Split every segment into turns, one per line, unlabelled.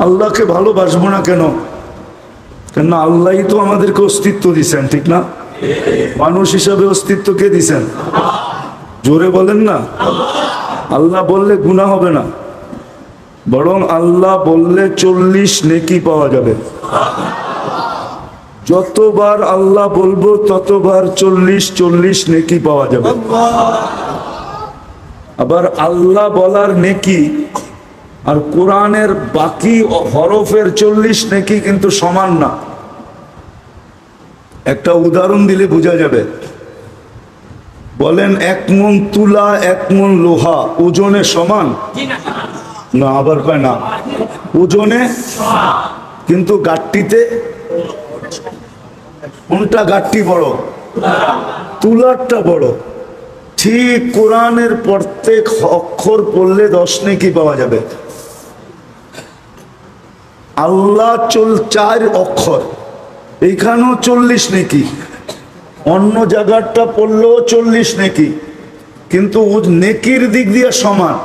আল্লাহকে ভালোবাসবো না কেন? কেন আল্লাহই তো আমাদেরকে অস্তিত্ব দিছেন, ঠিক না? মানুষ হিসাবে অস্তিত্ব কে দিছেন? জোরে বলেন না। আল্লাহ বললে গুণা হবে না। বরং আল্লাহ বললে চল্লিশ নেকি পাওয়া যাবে। যতবার আল্লাহ বলব, ততবার চল্লিশ চল্লিশ নেকি পাওয়া যাবে। আবার আল্লাহ বলার নেকি আর কোরআনের বাকি হরফের চল্লিশ নেকি কিন্তু সমান না। একটা উদাহরণ দিলে বোঝা যাবে। বলেন, এক মন তুলা, এক মন লোহা, ওজনে সমান? না, আবার পায় না। ওজনে? কিন্তু গাঠটিতে কোনটা গাঠটি বড়? তুলারটা বড়। ঠিক কোরআনের প্রত্যেক অক্ষর পড়লে দশ নেকি পাওয়া যাবে। আল্লাহ চল চার অক্ষর। এইখানেও চল্লিশ নাকি? অন্য জায়গাটা পড়লেও চল্লিশ নাকি? কিন্তু নেকির দিক দিয়ে সমান।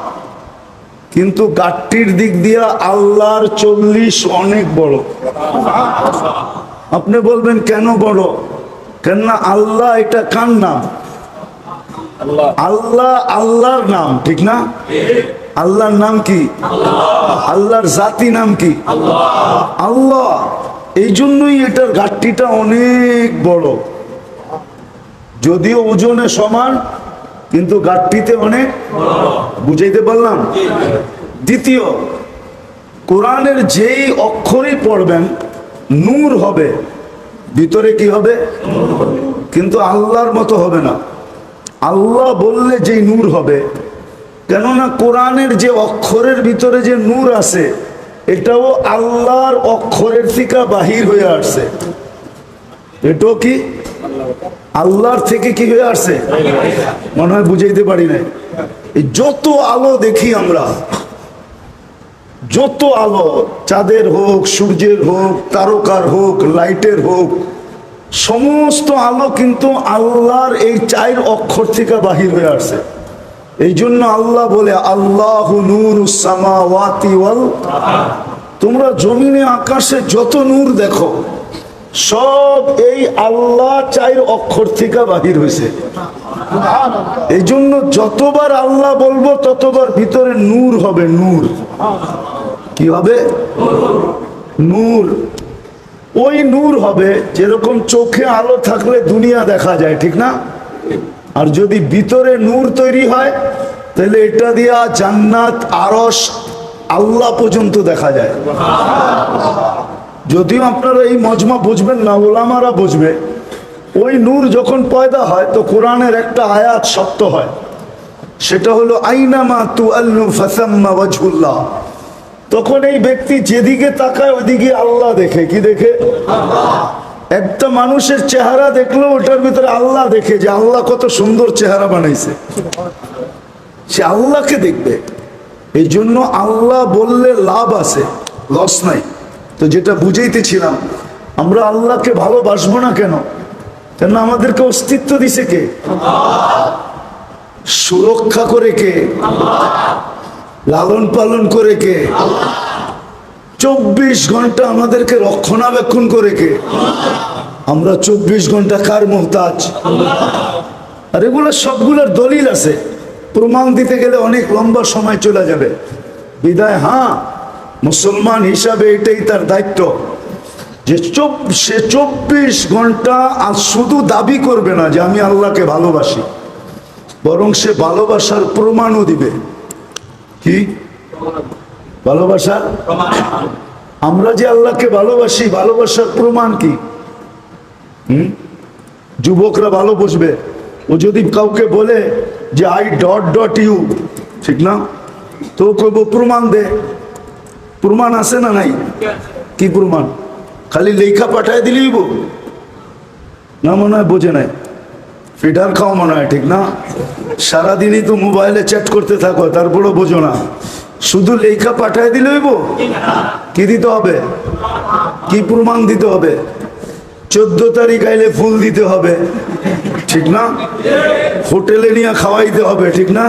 কিন্তু গাঠটির দিক দিয়ে আল্লাহর চল্লিশ অনেক বড়। আপনি বলবেন, কেন বড়? কেননা আল্লাহ এটা কার নাম? আল্লাহ, আল্লাহর নাম, ঠিক না? আল্লাহর নাম কি? আল্লাহর জাতি নাম কি? আল্লাহ। এই জন্যই এটার ঘাটতিটা অনেক বড়। যদিও ওজনে সমান, কিন্তু ঘাটতিতে অনেক বুঝাইতে পারলাম। দ্বিতীয়, কোরআনের যেই অক্ষরই পড়বেন, নূর হবে। ভিতরে কি হবে? কিন্তু আল্লাহর মতো হবে না। আল্লাহ বললে যেই নূর হবে কেননা কোরআনের যে অক্ষরের ভিতরে যে নূর আছে, এটাও আল্লাহর অক্ষরের থেকে বাহির হয়ে আসছে। এটাও কি আল্লাহর থেকে কি হয়ে আসছে? মনে হয় বুঝাইতে পারি না এই যত আলো দেখি আমরা, যত আলো, চাঁদের হোক, সূর্যের হোক, তারকার হোক, লাইটের হোক, সমস্ত আলো কিন্তু আল্লাহর এই চার অক্ষর থেকে বাহির হয়ে আসছে। এই জন্য আল্লাহ বলে, আল্লাহ তোমরা জমিনে, আকাশে যত নূর দেখো, সব এই আল্লাহ চার অক্ষর থেকে বাহির হয়েছে এই জন্য যতবার আল্লাহ বলব, ততবার ভিতরে নূর হবে, নূর। কি হবে নূর। ওই নূর হবে, যেরকম চোখে আলো থাকলে দুনিয়া দেখা যায়, ঠিক না? আর যদি ভিতরে নূর তৈরি হয়, তাহলে এটা দিয়া জান্নাত আরস আল্লাহ পর্যন্ত দেখা যায়। যদিও আপনারা এই মজমা বুঝবেন না, ওলামারা বুঝবে। ওই নূর যখন পয়দা হয়, তো কোরআনের একটা আয়াত সত্য হয়। সেটা হলো আইনামা তু আল্লু তখন এই ব্যক্তি যেদিকে তাকায়, ওইদিকে আল্লাহ দেখে। কি দেখে? একটা মানুষের চেহারা দেখল ওটার ভিতরে আল্লাহ দেখে যে আল্লাহ কত সুন্দর চেহারা বানাইছে। সে আল্লাহকে দেখবে। এই জন্য আল্লাহ বললে লাভ আছে লস নাই। তো যেটা বুঝাইতেছিলাম, আমরা আল্লাহকে ভালোবাসবো না কেন? কেন আমাদেরকে অস্তিত্ব দিছে কে? সুরক্ষা করে কে? লালন পালন করে কে? চব্বিশ ঘণ্টা আমাদেরকে রক্ষণাবেক্ষণ করে কে? আমরা চব্বিশ ঘণ্টা কার মোহতাজ? আর এগুলো সবগুলোর দলিল আছে। প্রমাণ দিতে গেলে অনেক লম্বা সময় চলে যাবে। বিদায় হ্যাঁ মুসলমান হিসাবে এটাই তার দায়িত্ব। যে সে চব্বিশ ঘণ্টা আর শুধু দাবি করবে না যে আমি আল্লাহকে ভালোবাসি, বরং সে ভালোবাসার প্রমাণও দিবে। কি? ভালোবাসার আমরা যে আল্লাহকে ভালোবাসি, ভালোবাসার প্রমাণ কি? হুম? যুবকরা ভালো বুঝবে। ও যদি কাউকে বলে যে আই ডট ডট ইউ ঠিক না? তো কব প্রমাণ দে। প্রমাণ আছে না নাই? কি প্রমাণ? খালি লেখা পাঠায় দিলেই বো না, মনে হয় বোঝে নাই। ফিডার খাও মনে হয়, ঠিক না? সারাদিনই তো মোবাইলে চ্যাট করতে থাকো, তারপরেও বোঝো না। শুধু লেখা পাঠায় দিলে হইব? কি দিতে হবে? কি প্রমাণ দিতে হবে? চোদ্দ তারিখ আইলে ফুল দিতে হবে। ঠিক না? হোটেলে নিয়ে খাওয়াইতে হবে, ঠিক না?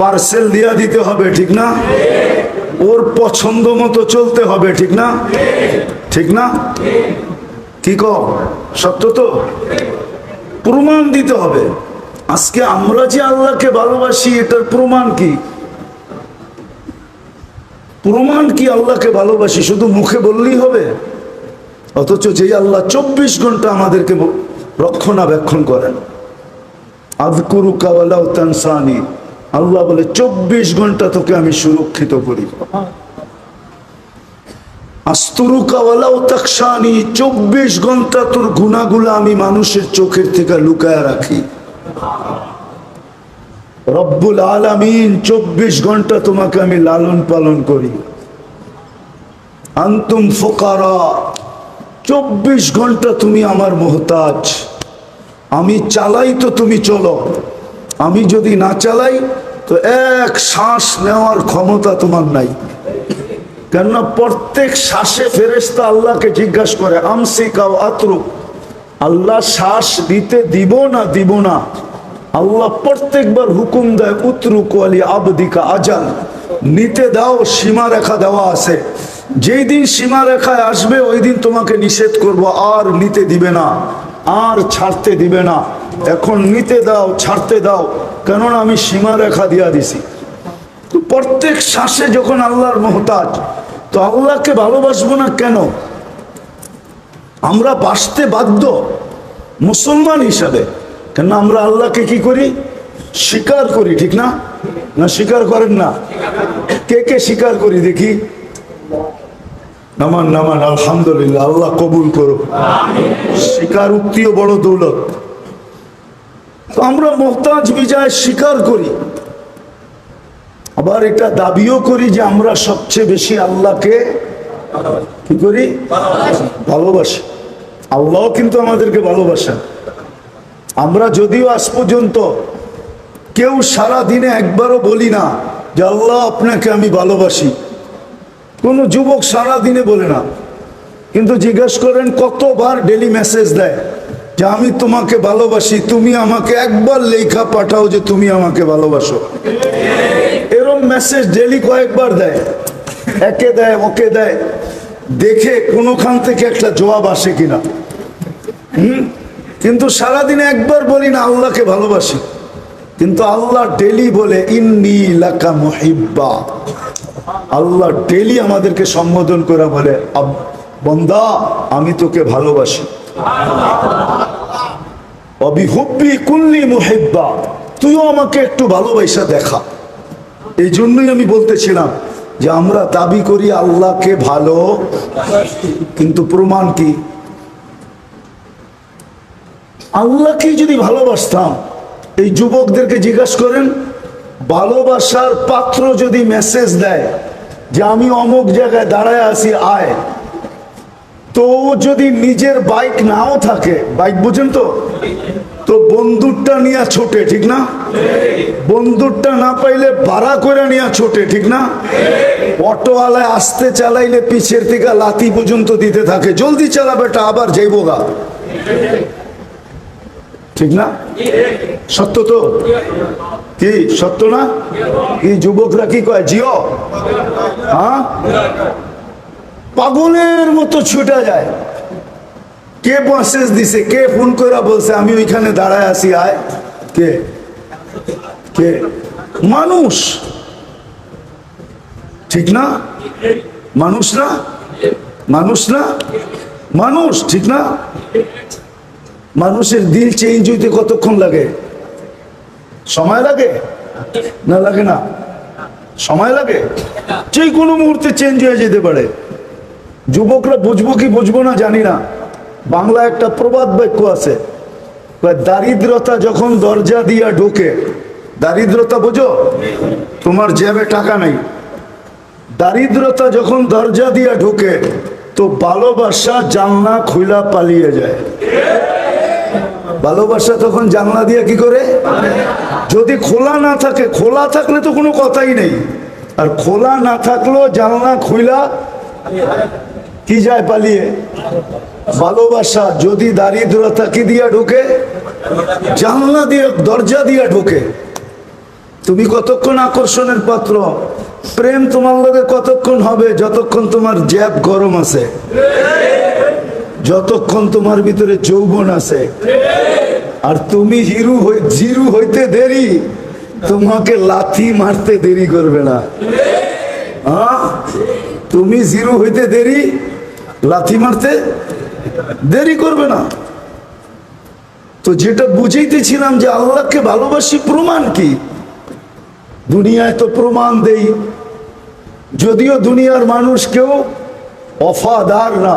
পার্সেল দিয়া দিতে হবে, ঠিক না? ওর পছন্দ মতো চলতে হবে, ঠিক না? ঠিক না? কি ক সত্য তো? প্রমাণ দিতে হবে। আজকে আমরা যে আল্লাহকে ভালোবাসি, এটার প্রমাণ কি? প্রমাণ কি আল্লাহকে ভালোবাসি? শুধু মুখে বললেই হবে? অথচ যে আল্লাহ চব্বিশ ঘণ্টা আমাদেরকে রক্ষণাবেক্ষণ করেন। আদকুরু তানসানি। আল্লাহ বলে, চব্বিশ ঘণ্টা তোকে আমি সুরক্ষিত করি। চব্বিশ ঘণ্টা তোর গুণাগুলো আমি মানুষের চোখের থেকে লুকায় রাখি। রব্বুল আলামিন চব্বিশ ঘণ্টা তোমাকে আমি লালন পালন করি। আন্তুম ফোকারা, চব্বিশ ঘণ্টা তুমি আমার মোহতাজ। আমি চালাই তো তুমি চলো। আমি যদি না চালাই, তো এক শ্বাস নেওয়ার ক্ষমতা তোমার নাই। কেননা প্রত্যেক শ্বাসে ফেরেস্তা আল্লাহকে জিজ্ঞাসা করে আমসি কাও আত্রু আল্লাহ শ্বাস দিতে দিব না দিব না। আল্লাহ প্রত্যেকবার হুকুম দেয় উত্রু কোয়ালি আবদিকা আজান নিতে দাও সীমা রেখা দেওয়া আছে। যেই দিন সীমা রেখায় আসবে, ওই দিন তোমাকে নিষেধ করব, আর নিতে দিবে না, আর ছাড়তে দিবে না। এখন নিতে দাও, ছাড়তে দাও, কেননা আমি সীমা রেখা দিয়া দিছি। তো প্রত্যেক শ্বাসে যখন আল্লাহর মহতাজ, তো আল্লাহকে ভালোবাসবো না কেন? আমরা বাঁচতে বাধ্য, মুসলমান হিসাবে। কেন আমরা আল্লাহকে কি করি? স্বীকার করি, ঠিক না? না স্বীকার করেন না। কে কে স্বীকার করি দেখি? নামান নামান, আলহামদুলিল্লাহ, আল্লাহ কবুল করো স্বীকার উক্তিও বড় দৌলত। তো আমরা মোহতাজ বিজয় স্বীকার করি। আবার এটা দাবিও করি যে আমরা সবচেয়ে বেশি আল্লাহকে কি করি? ভালোবাসি। আল্লাহ কিন্তু আমাদেরকে ভালোবাসেন। আমরা যদিও আজ পর্যন্ত কেউ সারা দিনে একবারও বলি না যে আল্লাহ আপনাকে আমি ভালোবাসি। কোনো যুবক সারা দিনে বলে না। কিন্তু জিজ্ঞেস করেন, কতবার ডেলি মেসেজ দেয় যে আমি তোমাকে ভালোবাসি, তুমি আমাকে একবার লেখা পাঠাও যে তুমি আমাকে ভালোবাসো। এরম মেসেজ ডেলি কয়েকবার দেয়। একে দেয়, ওকে দেয়। দেখে কোনোখান থেকে একটা জবাব আসে কিনা। হুম? কিন্তু সারাদিনে একবার বলি না, আল্লাহকে ভালোবাসি। কিন্তু আল্লাহ ডেলি বলে, ইন্নি লাকা মুহিব্বা। আল্লাহ ডেলি আমাদেরকে সম্বোধন করে বলে, "আব- বন্দা, আমি তোকে ভালোবাসি। অবিহুব্বি কুল্লি মুহিব্বা, তুইও আমাকে একটু ভালোবাসা দেখা। এই জন্যই আমি বলতেছিলাম যে, আমরা দাবি করি আল্লাহকে ভালো, কিন্তু প্রমাণ কি? আল্লাহকে যদি ভালোবাসতাম, এই যুবকদেরকে জিজ্ঞাসা করেন, ভালোবাসার পাত্র যদি মেসেজ দেয় যে আমি অমুক জায়গায় দাঁড়ায় আছি, আয়। তো যদি নিজের বাইক নাও থাকে বাইক বুঝেন তো? তো বন্দুকটা নিয়ে ছোটে, ঠিক না? বন্দুকটা না পাইলে ভাড়া করে নিয়ে ছোটে, ঠিক না? অটোওয়ালায় আসতে চালাইলে পিছের থেকে লাতি পর্যন্ত দিতে থাকে। জলদি চালা বেটা আবার যাইব গা। ঠিক না? সত্য তো? কি, সত্য না? কি যুবকরা কি কয়, জিও? হ্যাঁ? পাগলের মতো ছুটে যায়। কে মেসেজ দিছে, কে ফোন করে বলছে, আমি ওইখানে দাঁড়ায় আসি আয়। কে? কে? মানুষ। ঠিক না? মানুষ না? মানুষ না? মানুষ, ঠিক না? মানুষের দিল চেঞ্জ হইতে কতক্ষণ লাগে? সময় লাগে? না লাগে না। সময় লাগে? যে কোনো মুহূর্তে চেঞ্জ হয়ে যেতে পারে। যুবকরা বুঝব কি বুঝব না জানি না। বাংলা একটা প্রবাদ বাক্য আছে। দারিদ্রতা যখন দরজা দিয়া ঢোকে, দারিদ্রতা বোঝো? তোমার জেবে টাকা নেই। দারিদ্রতা যখন দরজা দিয়া ঢোকে, তো ভালোবাসা জানলা খুইলা পালিয়ে যায়। ভালোবাসা তখন জানলা দিয়ে কি করে? যদি খোলা না থাকে, খোলা থাকলে তো কোনো কথাই নেই। আর খোলা না থাকলেও জানলা খুইলা কি যায় পালিয়ে? ভালোবাসা যদি দারিদ্রতা কি দিয়া ঢুকে? জানলা দিয়ে, দরজা দিয়া ঢুকে। তুমি কতক্ষণ আকর্ষণের পাত্র? প্রেম তোমার লগে কতক্ষণ হবে? যতক্ষণ তোমার জ্যাব গরম আছে। যতক্ষণ তোমার ভিতরে যৌবন আছে, আর তুমি হিরু জিরু হইতে দেরি, তোমাকে লাথি মারতে দেরি করবে না? তুমি জিরু হইতে দেরি, লাথি মারতে দেরি করবে না। তো যেটা বুঝাইতেছিলাম যে আল্লাহকে ভালোবাসি প্রমাণ কি? দুনিয়ায় তো প্রমাণ দেই। যদিও দুনিয়ার মানুষ কেউ অফাদার না।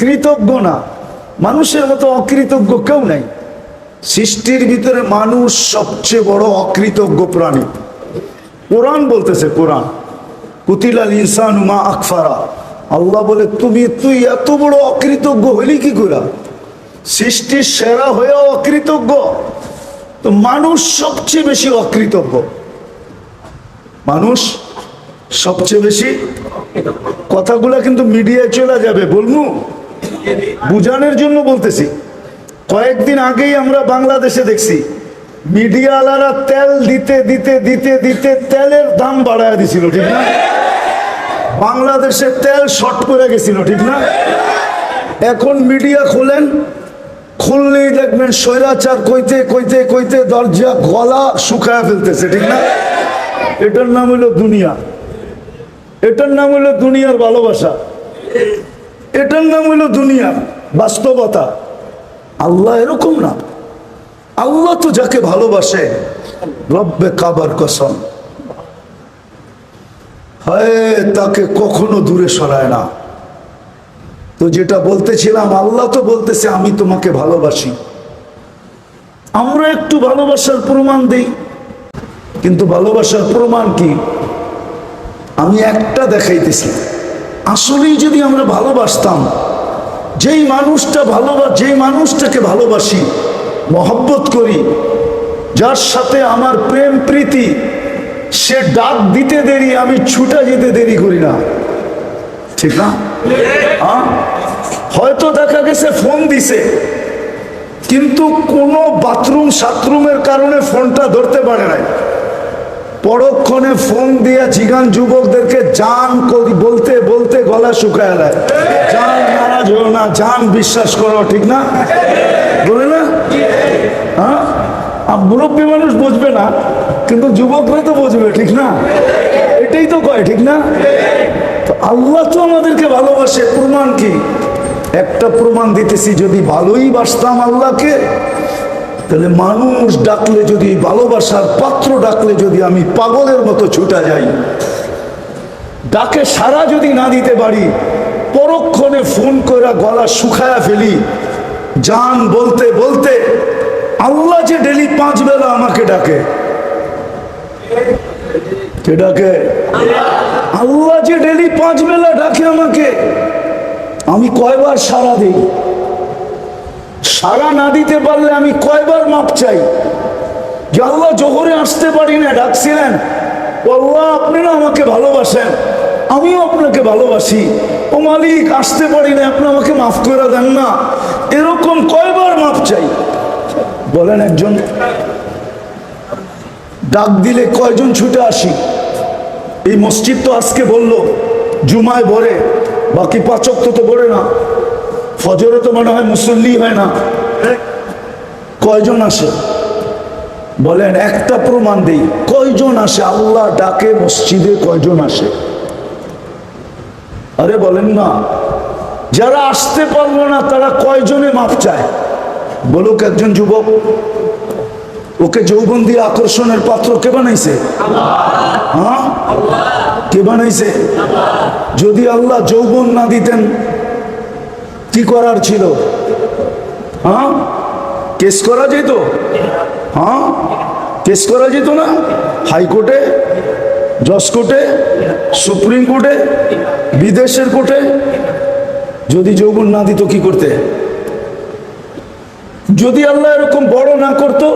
কৃতজ্ঞ না। মানুষের মতো অকৃতজ্ঞ কেউ নাই। সৃষ্টির ভিতরে মানুষ সবচেয়ে বড় অকৃতজ্ঞ প্রাণী। কোরআন বলতেছে, কোরআন। কুতিলাল ইনসান মা আকফারা। আল্লাহ বলে, তুমি, তুই এত বড় অকৃতজ্ঞ হইলি কি করে? সৃষ্টির সেরা হয়েও অকৃতজ্ঞ। তো মানুষ সবচেয়ে বেশি অকৃতজ্ঞ। মানুষ সবচেয়ে বেশি কথাগুলা কিন্তু মিডিয়ায় চলে যাবে, বলমু। বুঝানোর জন্য বলতেছি। কয়েকদিন আগেই আমরা বাংলাদেশে দেখছি মিডিয়ালারা তেল দিতে দিতে দিতে দিতে তেলের দাম বাড়ায় দিছিল, ঠিক না? বাংলাদেশে তেল শর্ট করে গেছিল, ঠিক না? এখন মিডিয়া খোলেন, খুললেই দেখবেন স্বৈরাচার কইতে কইতে কইতে দরজা গলা শুকায় ফেলতেছে, ঠিক না? এটার নাম হলো দুনিয়া। এটার নাম হলো দুনিয়ার ভালোবাসা। এটার নাম হলো দুনিয়া, বাস্তবতা। আল্লাহ এরকম না। আল্লাহ তো যাকে ভালোবাসে, রব্বে কাবার কসম। হয়, তাকে কখনো দূরে সরায় না। তো যেটা বলতেছিলাম, আল্লাহ তো বলতেছে, আমি তোমাকে ভালোবাসি। আমরা একটু ভালোবাসার প্রমাণ দেই। কিন্তু ভালোবাসার প্রমাণ কি? আমি একটা দেখাইতেছি। আসলেই যদি আমরা ভালোবাসতাম, যেই মানুষটা ভালোবাস যেই মানুষটাকে ভালোবাসি, মহব্বত করি, যার সাথে আমার প্রেম প্রীতি, সে ডাক দিতে দেরি, আমি ছুটা যেতে দেরি করি না। ঠিক না? হ্যাঁ? হয়তো দেখা গেছে ফোন দিছে, কিন্তু কোনো বাথরুম সাথরুমের কারণে ফোনটা ধরতে পারে নাই। পরক্ষণে ফোন দিয়ে জিগান যুবকদেরকে জান বলতে বলতে গলা শুকায় দেয় জান নারাজ হো না, জান বিশ্বাস করো, ঠিক না? বলে না? হ্যাঁ? মুরব্বী মানুষ বুঝবে না, কিন্তু যুবকরা তো বুঝবে, ঠিক না? এটাই তো কয়, ঠিক না? তো আল্লাহ তো আমাদেরকে ভালোবাসে, প্রমাণ কি? একটা প্রমাণ দিতেছি, যদি ভালোই বাসতাম আল্লাহকে তাহলে মানুষ ডাকলে যদি, ভালোবাসার পাত্র ডাকলে যদি আমি পাগলের মতো ছুটা যাই। ডাকে সারা যদি না দিতে পারি, পরক্ষণে ফোন করে গলা শুকায়া ফেলি। জান বলতে বলতে আল্লাহ যে ডেলি পাঁচ বেলা আমাকে ডাকে। কে ডাকে? আল্লাহ যে ডেলি পাঁচ বেলা ডাকে আমাকে। আমি কয়বার সারা দিই? সারা না দিতে পারলে আমি কয়বার মাপ চাই? যে আল্লাহ জোহরে আসতে পারি না, ডাকছিলেন, আল্লাহ, আপনি না আমাকে ভালোবাসেন। আমিও আপনাকে ভালোবাসি। ও মালিক, আসতে পারি না, আপনি আমাকে মাফ করে দেন না। এরকম কয়বার মাপ চাই? বলেন একজন। ডাক দিলে কয়জন ছুটে আসি? এই মসজিদ তো আজকে বলল, জুমায় ভরে বাকি পাচক তো তো ভরে না। ফজরে তো মনে হয় মুসল্লি হয় না। কয়জন আসে? বলেন একটা প্রমাণ দিই। কয়জন আসে? আল্লাহ ডাকে মসজিদে কয়জন আসে? আরে বলেন না। যারা আসতে পারল না তারা কয়জনে মাপ চায়? বলুক একজন যুবক ওকে যৌবন দিয়ে আকর্ষণের পাত্র কে বানাইছে? হ্যাঁ? কে বানাইছে? যদি আল্লাহ যৌবন না দিতেন কি করার ছিল? হ্যাঁ? কেস করা যেত? হ্যাঁ? কেস করা যেত না? হাইকোর্টে, জজ কোর্টে, সুপ্রিম কোর্টে, বিদেশের কোর্টে? যদি যৌবন না দিত কি করতে? যদি আল্লাহ এরকম বড় না করতো,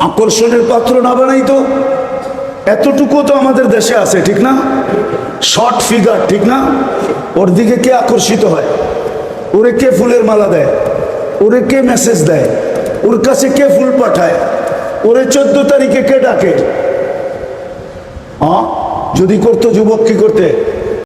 আকর্ষণের পাত্র না বানাইতো, এতটুকু তো আমাদের দেশে আছে, ঠিক না? শর্ট ফিগার, ঠিক না? ওর দিকে কে আকর্ষিত হয়? ওরে কে ফুলের মালা দেয়? ওরে কে মেসেজ দেয়? ওর কাছে কে ফুল পাঠায়? ওরে চোদ্দ তারিখে কে ডাকে? যদি করতো যুবক কি করতে?